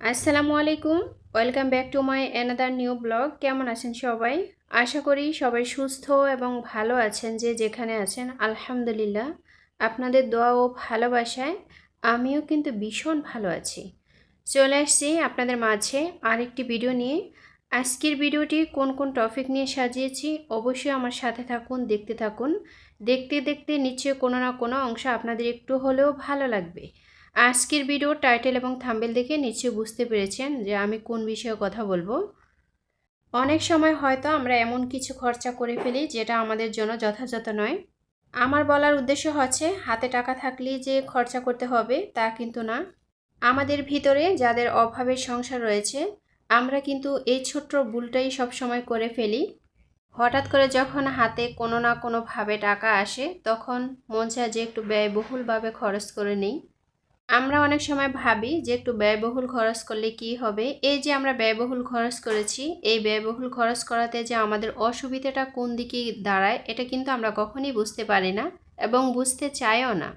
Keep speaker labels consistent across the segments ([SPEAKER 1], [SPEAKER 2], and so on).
[SPEAKER 1] আসসালামু আলাইকুম। Welcome back to my another new blog কেমন আছেন সবাই? আশা করি সবাই সুস্থ এবং ভালো আছেন যে যেখানে আছেন। আলহামদুলিল্লাহ। আপনাদের দোয়া ও ভালোবাসায় আমিও কিন্তু ভীষণ ভালো আছি। চলে আসছি আপনাদের মাঝে আরেকটি ভিডিও নিয়ে। আজকের ভিডিওটি কোন কোন টপিক নিয়ে সাজিয়েছি অবশ্যই আমার সাথে থাকুন, দেখতে থাকুন। দেখতে দেখতে নিশ্চয়ই কোনো না কোনো অংশ আপনাদের একটু হলেও ভালো লাগবে। আজকের ভিডিও টাইটেল এবং থাম্বেল দেখে নিশ্চয়ই বুঝতে পেরেছেন যে আমি কোন বিষয়ে কথা বলব। অনেক সময় হয়তো আমরা এমন কিছু খরচা করে ফেলি যেটা আমাদের জন্য যথাযথ নয়। আমার বলার উদ্দেশ্য হচ্ছে, হাতে টাকা থাকলেই যে খরচা করতে হবে তা কিন্তু না। আমাদের ভিতরে যাদের অভাবের সংসার রয়েছে, আমরা কিন্তু এই ছোট্ট ভুলটাই সবসময় করে ফেলি। হঠাৎ করে যখন হাতে কোনো না কোনোভাবে টাকা আসে, তখন মন চায় যে একটু ব্যয়বহুলভাবে খরচ করে নিই। আমরা অনেক সময় ভাবি যে একটু ব্যয়বহুল খরচ করলে কি হবে? এই যে আমরা ব্যয়বহুল খরচ করেছি, এই ব্যয়বহুল খরচ করাতে যে আমাদের অসুবিধাটা কোন দিকে দাঁড়ায়, এটা কিন্তু আমরা কখনই বুঝতে পারি না এবং বুঝতে চাইও না।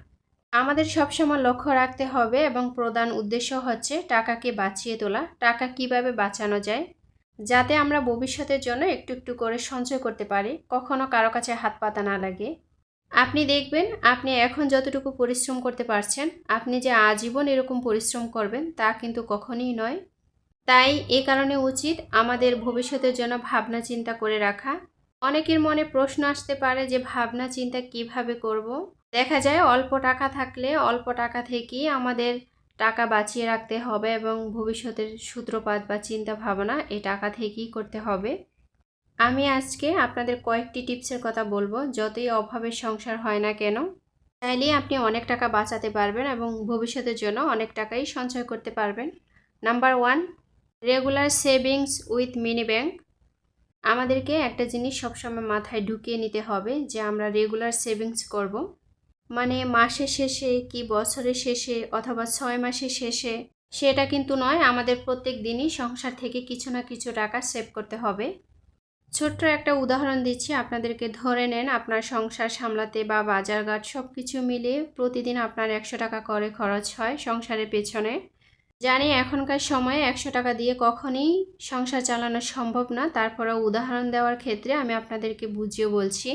[SPEAKER 1] আমাদের সবসময় লক্ষ্য রাখতে হবে এবং প্রধান উদ্দেশ্য হচ্ছে টাকাকে বাঁচিয়ে তোলা, টাকা কীভাবে বাঁচানো যায়, যাতে আমরা ভবিষ্যতের জন্য একটু একটু করে সঞ্চয় করতে পারি, কখনো কারও কাছে হাত পাতা না লাগে। আপনি দেখবেন আপনি এখন যতটুকু পরিশ্রম করতে পারছেন, আপনি যে আজীবন এরকম পরিশ্রম করবেন তা কিন্তু কখনই নয়। তাই এ কারণে উচিত আমাদের ভবিষ্যতের জন্য ভাবনা চিন্তা করে রাখা। অনেকের মনে প্রশ্ন আসতে পারে যে ভাবনা চিন্তা কীভাবে করব। দেখা যায় অল্প টাকা থাকলে অল্প টাকা থেকেই আমাদের টাকা বাঁচিয়ে রাখতে হবে এবং ভবিষ্যতের সূত্রপাত বা চিন্তা ভাবনা এই টাকা থেকেই করতে হবে। আমি আজকে আপনাদের কয়েকটি টিপসের কথা বলব। যতই অভাবের সংসার হয় না কেন চাইলে আপনি অনেক টাকা বাঁচাতে পারবেন এবং ভবিষ্যতের জন্য অনেক টাকাই সঞ্চয় করতে পারবেন। Number one, regular savings with mini bank. আমাদেরকে একটা জিনিস সবসময় মাথায় ঢুকিয়ে নিতে হবে যে আমরা রেগুলার সেভিংস করব। মানে মাসের শেষে কি বছরের শেষে অথবা ছয় মাসের শেষে, সেটা কিন্তু নয়, আমাদের প্রত্যেক দিনই সংসার থেকে কিছু না কিছু টাকা সেভ করতে হবে। ছোট্ট একটা উদাহরণ দিচ্ছি, আপনাদেরকে ধরে নেন আপনার সংসার সামলাতে বা বাজারঘাট সব কিছু মিলিয়ে প্রতিদিন আপনার একশো টাকা করে খরচ হয় সংসারের পেছনে। জানি এখনকার সময়ে একশো টাকা দিয়ে কখনই সংসার চালানো সম্ভব না। তারপরেও উদাহরণ দেওয়ার ক্ষেত্রে আমি আপনাদেরকে বুঝিয়ে বলছি,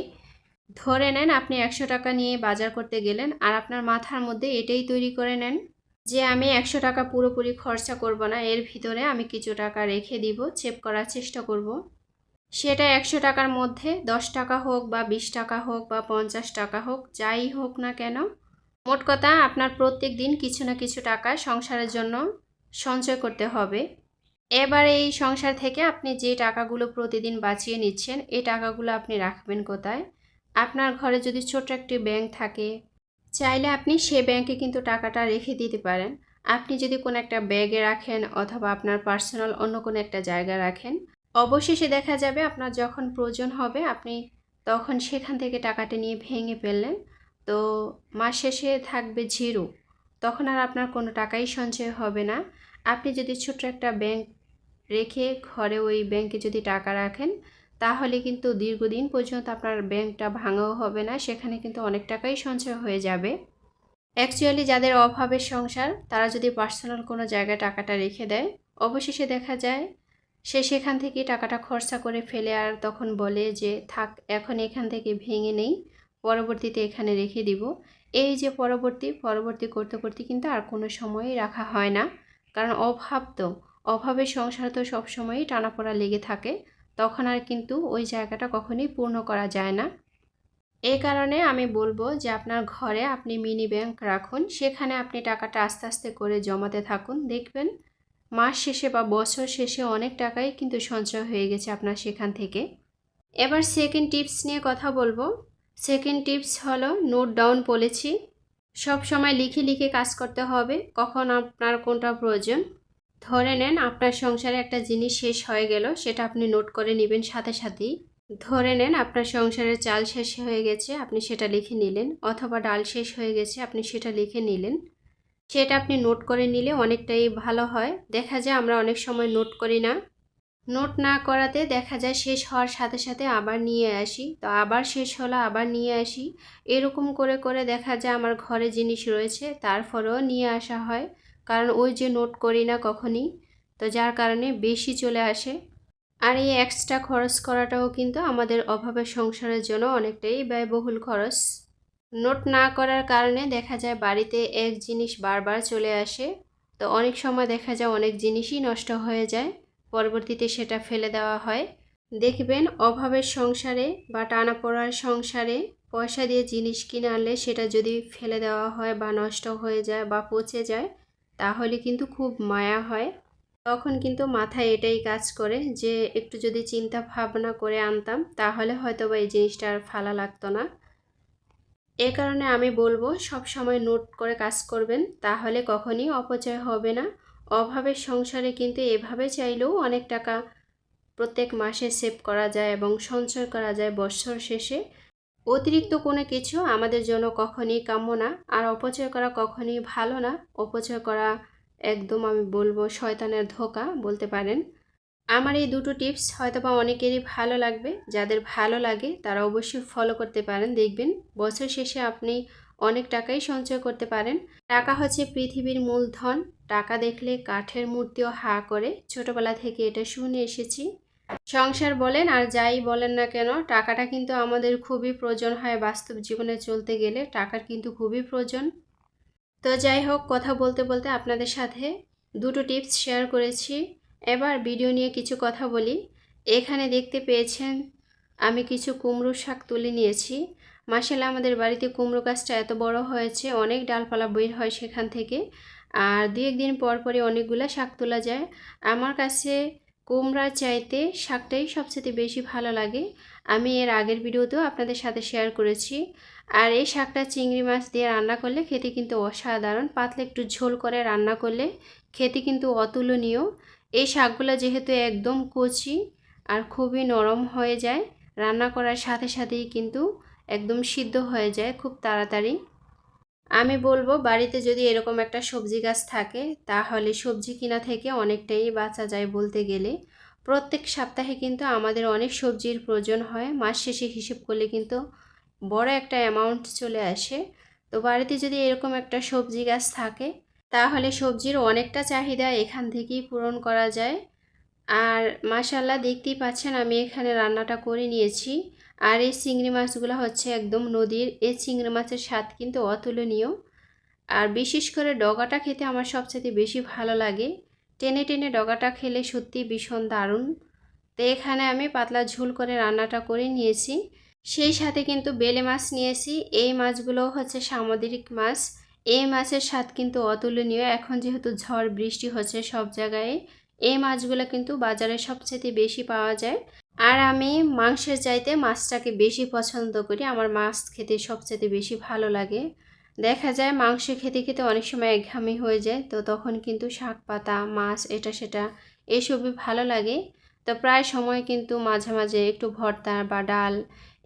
[SPEAKER 1] ধরে নেন আপনি একশো টাকা নিয়ে বাজার করতে গেলেন আর আপনার মাথার মধ্যে এটাই তৈরি করে নেন যে আমি একশো টাকা পুরোপুরি খরচা করব না, এর ভিতরে আমি কিছু টাকা রেখে দিব, চেপ করার চেষ্টা করব। সেটা একশো টাকার মধ্যে, দশ টাকা হোক বা বিশ টাকা হোক বা পঞ্চাশ টাকা হোক, যাই হোক না কেন, মোট কথা আপনার প্রত্যেক দিন কিছু না কিছু টাকা সংসারের জন্য সঞ্চয় করতে হবে। এবার এই সংসার থেকে আপনি যে টাকাগুলো প্রতিদিন বাঁচিয়ে নিচ্ছেন, এই টাকাগুলো আপনি রাখবেন কোথায়? আপনার ঘরে যদি ছোট একটি ব্যাংক থাকে, চাইলে আপনি সে ব্যাংকে কিন্তু টাকাটা রেখে দিতে পারেন। আপনি যদি কোনো একটা ব্যাগে রাখেন অথবা আপনার পার্সোনাল অন্য কোনো একটা জায়গায় রাখেন অবশেষে দেখা যাবে আপনার যখন প্রয়োজন হবে, আপনি তখন সেখান থেকে টাকাটা নিয়ে ভেঙে ফেললেন। তো মাস শেষে থাকবে জিরো। তখন আর আপনার কোনো টাকাই সঞ্চয় হবে না। আপনি যদি ছোট্ট একটা ব্যাংক রেখে ঘরে ওই ব্যাংকে যদি টাকা রাখেন, তাহলে কিন্তু দীর্ঘদিন পর্যন্ত আপনার ব্যাংকটা ভাঙাও হবে না। সেখানে কিন্তু অনেক টাকাই সঞ্চয় হয়ে যাবে। অ্যাকচুয়ালি যাদের অভাবের সংসার, তারা যদি পার্সোনাল কোনো জায়গায় টাকাটা রেখে দেয়, অবশেষে দেখা যায় সে সেখান থেকে টাকাটা খরচা করে ফেলে আর তখন বলে যে, থাক, এখন এখান থেকে ভেঙে নেই, পরবর্তীতে এখানে রেখে দিব। এই যে পরবর্তী পরবর্তী করতে করতে কিন্তু আর কোনো সময়ই রাখা হয় না। কারণ অভাব তো অভাবের সংসার তো সবসময়ই টানাপোড়া লেগে থাকে। তখন আর কিন্তু ওই জায়গাটা কখনই পূর্ণ করা যায় না। এই কারণে আমি বলব যে, আপনার ঘরে আপনি মিনি ব্যাংক রাখুন। সেখানে আপনি টাকাটা আস্তে আস্তে করে জমাতে থাকুন। দেখবেন মাস শেষে বা বছর শেষে অনেক টাকাই কিন্তু সঞ্চয় হয়ে গেছে আপনার সেখান থেকে। এবার সেকেন্ড টিপস নিয়ে কথা বলব। সেকেন্ড টিপস হলো নোট ডাউন বলেছি সব সময় লিখে লিখে কাজ করতে হবে, কখন আপনার কোনটা প্রয়োজন। ধরে নেন আপনার সংসারে একটা জিনিস শেষ হয়ে গেল, সেটা আপনি নোট করে নেবেন সাথে সাথেই। ধরে নেন আপনার সংসারের চাল শেষ হয়ে গেছে, আপনি সেটা লিখে নিলেন, অথবা ডাল শেষ হয়ে গেছে, আপনি সেটা লিখে নিলেন। সেটা আপনি নোট করে নিলে অনেকটাই ভালো হয়। দেখা যায় আমরা অনেক সময় নোট করি না। নোট না করাতে দেখা যায় শেষ হওয়ার সাথে সাথে আবার নিয়ে আসি। তো আবার শেষ হলো, আবার নিয়ে আসি। এরকম করে করে দেখা যায় আমার ঘরে জিনিস রয়েছে, তারপরেও নিয়ে আসা হয়। কারণ ওই যে নোট করি না কখনই, তো যার কারণে বেশি চলে আসে। আর এই এক্সট্রা খরচ করাটাও কিন্তু আমাদের অভাবের সংসারের জন্য অনেকটাই ব্যয়বহুল খরচ। নোট না করার কারণে দেখা যায় বাড়িতে এক জিনিস বারবার চলে আসে। তো অনেক সময় দেখা যায় অনেক জিনিসই নষ্ট হয়ে যায়। পরবর্তীতে সেটা ফেলে দেওয়া হয়। দেখবেন অভাবের সংসারে বা টানা পড়ার সংসারে পয়সা দিয়ে জিনিস কিনে আনলে সেটা যদি ফেলে দেওয়া হয় বা নষ্ট হয়ে যায় বা পচে যায়, তাহলে কিন্তু খুব মায়া হয়। তখন কিন্তু মাথায় এটাই কাজ করে যে একটু যদি চিন্তা ভাবনা করে আনতাম, তাহলে হয়তো বা এই জিনিসটা আর ফালা লাগতো না। এ কারণে আমি বলব, সব সময় নোট করে কাজ করবেন, তাহলে কখনই অপচয় হবে না। অভাবের সংসারে কিন্তু এভাবে চাইলেও অনেক টাকা প্রত্যেক মাসে সেভ করা যায় এবং সঞ্চয় করা যায় বছর শেষে। অতিরিক্ত কোনো কিছু আমাদের জন্য কখনই কাম্য না, আর অপচয় করা কখনই ভালো না। অপচয় করা একদম আমি বলব শয়তানের ধোকা বলতে পারেন। আমার এই দুটো টিপস হয়তো বা অনেকেরই ভালো লাগবে। যাদের ভালো লাগে, তারা অবশ্যই ফলো করতে পারেন। দেখবেন, বছর শেষে আপনি অনেক টাকাই সঞ্চয় করতে পারেন। টাকা হচ্ছে পৃথিবীর মূলধন। টাকা দেখলে কাঠের মূর্তিও হা করে। ছোটবেলা থেকে এটা শুনে এসেছি। সংসার বলেন আর যাই বলেন না কেন, টাকাটা কিন্তু আমাদের খুবই প্রয়োজন হয় বাস্তব জীবনে চলতে গেলে। টাকার কিন্তু খুবই প্রয়োজন। তো যাই হোক, কথা বলতে বলতে আপনাদের সাথে দুটো টিপস শেয়ার করেছি। এবার ভিডিও নিয়ে কিছু কথা বলি। এখানে দেখতে পেয়েছেন, আমি কিছু কুমড়ো শাক তুলে নিয়েছি। মাসালে আমাদের বাড়িতে কুমড়ো গাছটা এত বড় হয়েছে, অনেক ডালপালা বের হয় সেখান থেকে। আর দু একদিন পর পরে অনেকগুলো শাক তোলা যায়। আমার কাছে কুমড়ার চাইতে শাকটাই সবচেয়ে বেশি ভালো লাগে। আমি এর আগের ভিডিওতেও আপনাদের সাথে শেয়ার করেছি। আর এই শাকটা চিংড়ি মাছ দিয়ে রান্না করলে খেতে কিন্তু অসাধারণ। পাতলে একটু ঝোল করে রান্না করলে খেতে কিন্তু অতুলনীয়। এই শাকগুলো যেহেতু একদম কচি আর খুবই নরম হয়ে যায়, রান্না করার সাথে সাথেই কিন্তু একদম সিদ্ধ হয়ে যায় খুব তাড়াতাড়ি। আমি বলব বাড়িতে যদি এরকম একটা সবজি গাছ থাকে, তাহলে সবজি কিনা থেকে অনেকটাই বাঁচা যায় বলতে গেলে। প্রত্যেক সপ্তাহে কিন্তু আমাদের অনেক সবজির প্রয়োজন হয়, মাস শেষে হিসেব করলে কিন্তু বড় একটা অ্যামাউন্ট চলে আসে। তো বাড়িতে যদি এরকম একটা সবজি গাছ থাকে তাহলে সবজির অনেকটা চাহিদা এখান থেকেই পূরণ করা যায়। আর মাশাল্লাহ দেখতেই পাচ্ছেন আমি এখানে রান্নাটা করে নিয়েছি। আর এই চিংড়ি মাছগুলো হচ্ছে একদম নদীর, এই চিংড়ি মাছের স্বাদ কিন্তু অতুলনীয়। আর বিশেষ করে ডগাটা খেতে আমার সবচেয়ে বেশি ভালো লাগে। টেনে টেনে ডগাটা খেলে সত্যি ভীষণ দারুণ। তো এখানে আমি পাতলা ঝুল করে রান্নাটা করে নিয়েছি। সেই সাথে কিন্তু বেলে মাছ নিয়েছি। এই মাছগুলো হচ্ছে সামুদ্রিক মাছ। এই মাছের স্বাদ কিন্তু অতুলনীয়। এখন যেহেতু ঝড়, বৃষ্টি হচ্ছে সব জায়গায়, এই মাছগুলো কিন্তু বাজারে সবচেয়ে বেশি পাওয়া যায়। আর আমি মাংসের চাইতে মাছটাকে বেশি পছন্দ করি। আমার মাছ খেতে সবচেয়ে বেশি ভালো লাগে। দেখা যায় মাংস খেতে খেতে অনেক সময় একঘামি হয়ে যায়, তো তখন কিন্তু শাক পাতা, মাছ, এটা সেটা এসবই ভালো লাগে। তো প্রায় সময় কিন্তু মাঝে মাঝে একটু ভর্তা বা ডাল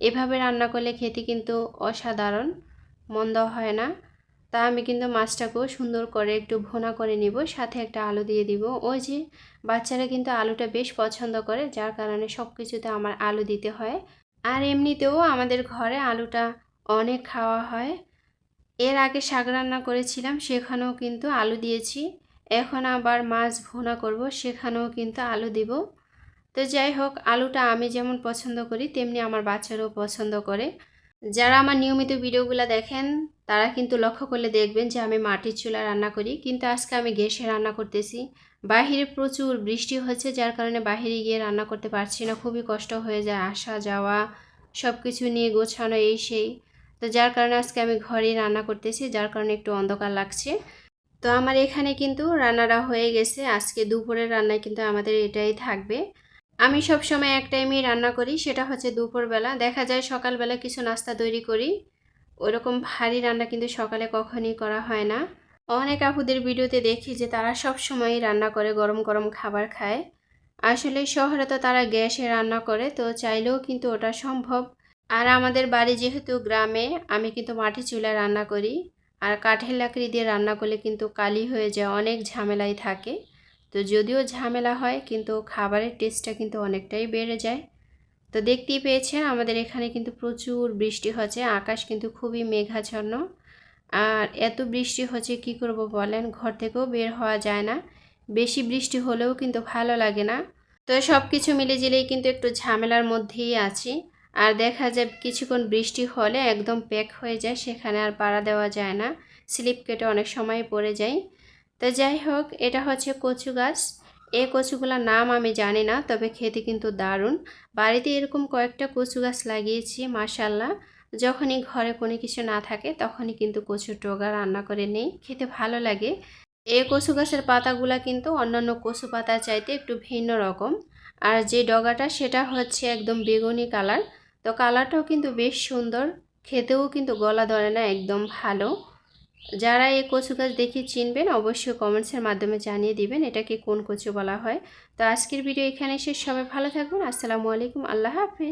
[SPEAKER 1] এভাবে রান্না করলে খেতে কিন্তু অসাধারণ, মন্দ হয় না। তা আমি কিন্তু মাছটাকেও সুন্দর করে একটু ভোনা করে নিব, সাথে একটা আলু দিয়ে দিব। ওই যে বাচ্চারা কিন্তু আলুটা বেশ পছন্দ করে, যার কারণে সব কিছুতে আমার আলু দিতে হয়। আর এমনিতেও আমাদের ঘরে আলুটা অনেক খাওয়া হয়। এর আগে শাক রান্না করেছিলাম, সেখানেও কিন্তু আলু দিয়েছি। এখন আবার মাছ ভুনা করব, সেখানেও কিন্তু আলু দিব। তো যাই হোক, আলুটা আমি যেমন পছন্দ করি, তেমনি আমার বাচ্চারাও পছন্দ করে। যারা আমার নিয়মিত ভিডিওগুলো দেখেন, তারা কিন্তু লক্ষ্য করলে দেখবেন যে আমি মাটির চুলা রান্না করি। কিন্তু আজকে আমি গ্যাসে রান্না করতেছি। বাহিরে প্রচুর বৃষ্টি হচ্ছে যার কারণে বাহিরে গিয়ে রান্না করতে পারছি না। খুবই কষ্ট হয়ে যায় আসা, যাওয়া সব কিছু নিয়ে গোছানো, এই সেই। তো যার কারণে আজকে আমি ঘরেই রান্না করতেছি, যার কারণে একটু অন্ধকার লাগছে। তো আমার এখানে কিন্তু রান্নাটা হয়ে গেছে। আজকে দুপুরের রান্নায় কিন্তু আমাদের এটাই থাকবে। আমি সব সময় এক টাইমেই রান্না করি, সেটা হচ্ছে দুপুরবেলা। দেখা যায় সকালবেলা কিছু নাস্তা তৈরি করি। ওরকম ভারী রান্না কিন্তু সকালে কখনই করা হয় না। অনেক আপুদের ভিডিওতে দেখি যে তারা সব সময়ই রান্না করে, গরম গরম খাবার খায়। আসলে শহরে তো তারা গ্যাসে রান্না করে, তো চাইলেও কিন্তু ওটা সম্ভব। আর আমাদের বাড়ি যেহেতু গ্রামে, আমি কিন্তু মাটি চুলায় রান্না করি। আর কাঠের লাকড়ি দিয়ে রান্না করলে কিন্তু কালি হয়ে যায়, অনেক ঝামেলাই থাকে। তো যদিও ঝামেলা হয়, কিন্তু খাবারের টেস্টটা কিন্তু অনেকটাই বেড়ে যায়। তো দেখতেই পেয়েছেন, আমাদের এখানে কিন্তু প্রচুর বৃষ্টি হচ্ছে, আকাশ কিন্তু খুবই মেঘাচ্ছন্ন। আর এত বৃষ্টি হচ্ছে কি করব বলেন, ঘর থেকেও বের হওয়া যায় না। বেশি বৃষ্টি হলেও কিন্তু ভালো লাগে না। তো সব কিছু মিলে জিলেই কিন্তু একটু ঝামেলার মধ্যেই আছি। আর দেখা যায় কিছুক্ষণ বৃষ্টি হলে একদম প্যাক হয়ে যায়, সেখানে আর পাড়া দেওয়া যায় না। স্লিপ কেটে অনেক সময় পড়ে যায়। তো যাই হোক, এটা হচ্ছে কচু গাছ। এই কচুগুলোর নাম আমি জানি না, তবে খেতে কিন্তু দারুণ। বাড়িতে এরকম কয়েকটা কচু গাছ লাগিয়েছি মাশাল্লাহ যখনই ঘরে কোনো কিছু না থাকে, তখনই কিন্তু কচুর ডগা রান্না করে নেই। খেতে ভালো লাগে। এই কচু গাছের পাতাগুলা কিন্তু অন্যান্য কচু পাতা চাইতে একটু ভিন্ন রকম। আর যে ডগাটা, সেটা হচ্ছে একদম বেগুনি কালার। তো কালারটাও কিন্তু বেশ সুন্দর। খেতেও কিন্তু গলা ধরে না, একদম ভালো। যারা এই কচু গাছ দেখে চিনবেন, অবশ্যই কমেন্টসের মাধ্যমে জানিয়ে দিবেন এটাকে কোন কচু বলা হয়। তো আজকের ভিডিও এখানে শেষ। সবাই ভালো থাকবেন আসসালামু আলাইকুম। আল্লাহ হাফিজ।